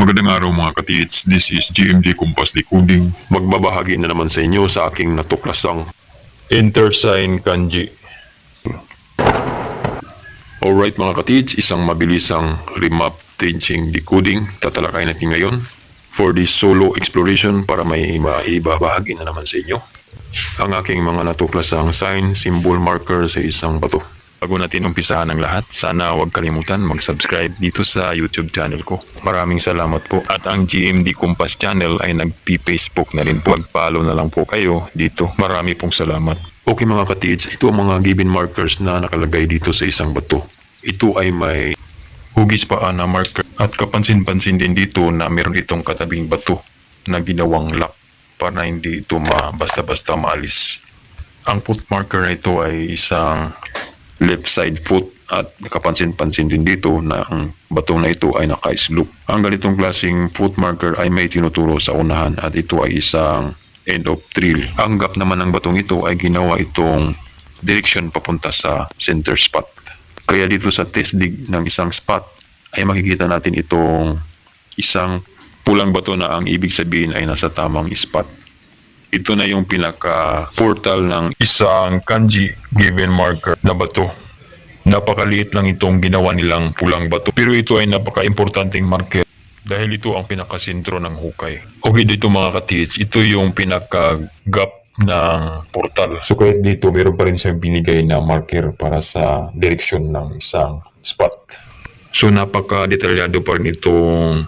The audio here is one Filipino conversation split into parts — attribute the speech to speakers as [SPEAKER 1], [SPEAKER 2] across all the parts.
[SPEAKER 1] mga katiits, this is GMD Kumpas Decoding. Magbabahagi na naman sa inyo sa aking natuklasang intersign kanji. Alright mga katiits, isang mabilisang remap teaching decoding tatalakay natin ngayon for this solo exploration para may maibabahagi na naman sa inyo ang aking mga natuklasang sign, symbol, marker sa isang bato. Bago natin umpisahan ang lahat, sana huwag kalimutan mag-subscribe dito sa YouTube channel ko. Maraming salamat po. At ang GMD Compass channel ay nag-Facebook na rin po. Mag-follow na lang po kayo dito. Marami pong salamat. Okay mga katids, ito ang mga given markers na nakalagay dito sa isang bato. Ito ay may hugis paa na marker at kapansin-pansin din dito na meron itong katabing bato na ginawang lock para hindi ito ma basta-basta maalis. Ang foot marker na ito ay isang left side foot at kapansin-pansin din dito na ang batong na ito ay naka-slope. Ang ganitong klaseng foot marker ay may tinuturo sa unahan at ito ay isang end of trail. Ang gap naman ng batong ito ay ginawa itong direction papunta sa center spot. Kaya dito sa test dig ng isang spot ay makikita natin itong isang pulang bato na ang ibig sabihin ay nasa tamang spot. Ito na yung pinaka-portal ng isang kanji given marker na bato. Napakaliit lang itong ginawa nilang pulang bato. Pero ito ay napaka-importanting marker dahil ito ang pinakasentro ng hukay. Okay dito mga katiits, ito yung pinaka-gap ng portal. So kahit dito, meron pa rin siyang binigay na marker para sa direksyon ng isang spot. So napaka-detalyado pa rin itong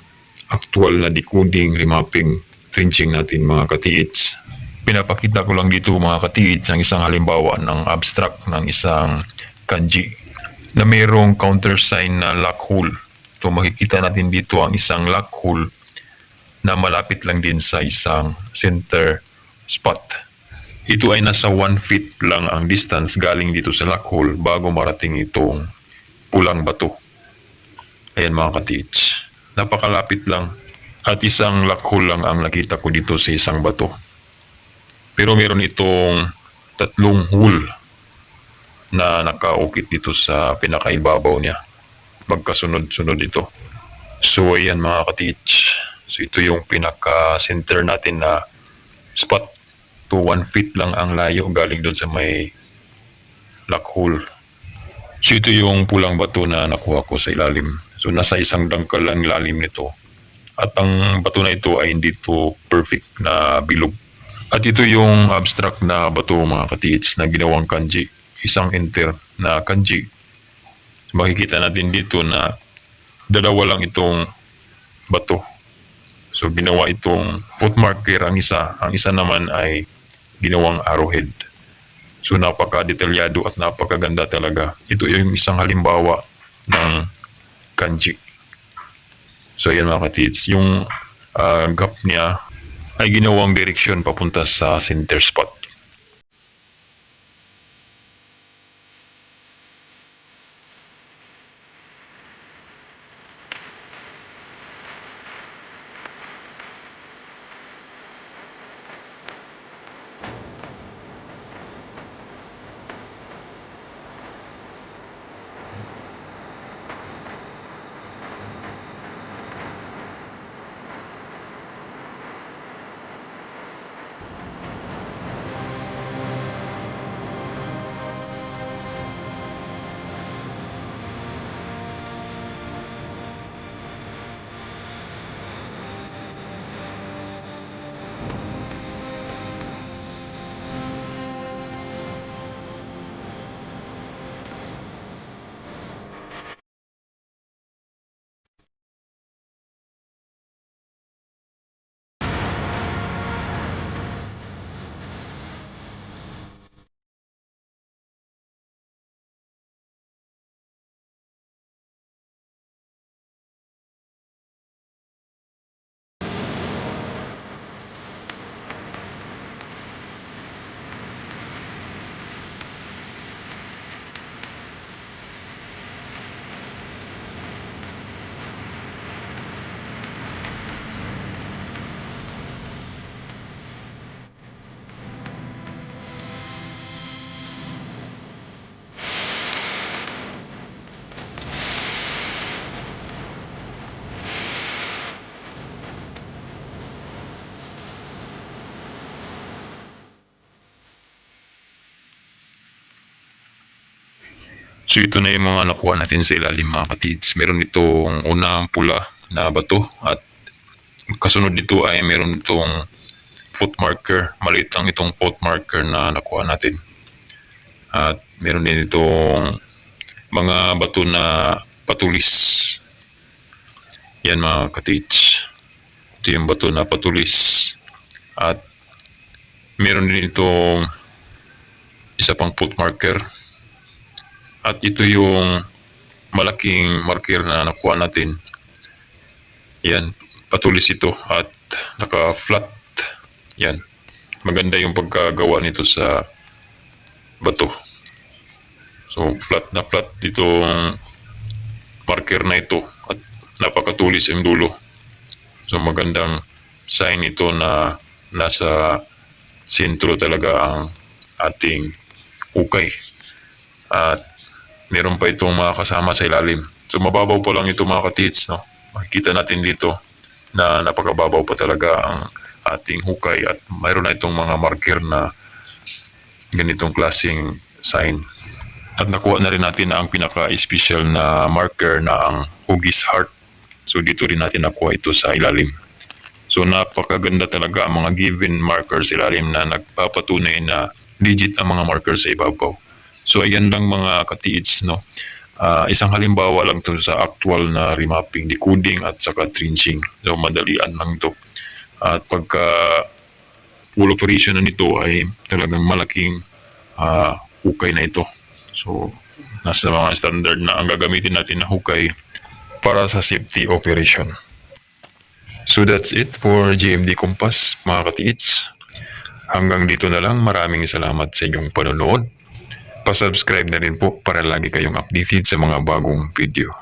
[SPEAKER 1] actual na decoding, remapping, trenching natin mga katiits. Pinapakita ko lang dito mga katiits ang isang halimbawa ng abstract ng isang kanji na mayroong countersign na lock hole. So makikita natin dito ang isang lock hole na malapit lang din sa isang center spot. Ito ay nasa 1 feet lang ang distance galing dito sa lock hole bago marating itong pulang bato. Ayan mga katiits. Napakalapit lang. At isang lock hole lang ang nakita ko dito sa isang bato. Pero meron itong tatlong hole na nakaukit dito sa pinakaibabaw niya. Magkasunod-sunod ito. So ayan mga katiits. So ito yung pinaka-center natin na spot. To 1 feet lang ang layo galing doon sa may lock hole. So ito yung pulang bato na nakuha ko sa ilalim. So nasa isang dangkal ang lalim nito. At ang bato na ito ay hindi to perfect na bilog. At ito yung abstract na bato mga katiits na ginawang kanji. Isang enter na kanji. Makikita natin dito na dalawa lang itong bato. So ginawa itong footmarker ang isa. Ang isa naman ay ginawang arrowhead. So napaka-detalyado at napakaganda talaga. Ito yung isang halimbawa ng kanji. So ayan mga katits, yung ah, gap niya ay ginawang direksyon papunta sa center spot. So ito na yung mga nakuha natin sa ilalim mga katids. Meron itong unang pula na bato at kasunod dito ay meron itong foot marker. Maliit lang itong foot marker na nakuha natin. At meron din itong mga bato na patulis. Yan mga katids. Ito yung bato na patulis. At meron din itong isa pang foot marker. At ito yung malaking marker na nakuha natin. Yan, patulis ito at naka-flat. Yan. Maganda yung pagkagawa nito sa bato. So, flat na flat itong marker na ito at napakatulis ang dulo. So, magandang sign ito na nasa sentro talaga ang ating ukay. At meron pa itong mga kasama sa ilalim. So mababaw pa lang ito mga katits, no? Makikita natin dito na napakababaw pa talaga ang ating hukay at mayroon na itong mga marker na ganitong klaseng sign. At nakuha na rin natin ang pinaka-special na marker na ang hugis heart. So dito rin natin nakuha ito sa ilalim. So napakaganda talaga ang mga given markers ilalim na nagpapatunay na legit ang mga markers sa ibabaw. So ayan lang mga katiits, no? Ah, isang halimbawa lang to sa actual na remapping, decoding at saka trenching. So madalian lang to. At pagka full operation na nito ay talagang malaking ah, hukay na ito. So nasa mga standard na ang gagamitin natin na hukay para sa safety operation. So that's it for GMD Compass mga katiits. Hanggang dito na lang. Maraming salamat sa inyong panonood. Pa-subscribe na rin po para lagi kayong updated sa mga bagong video.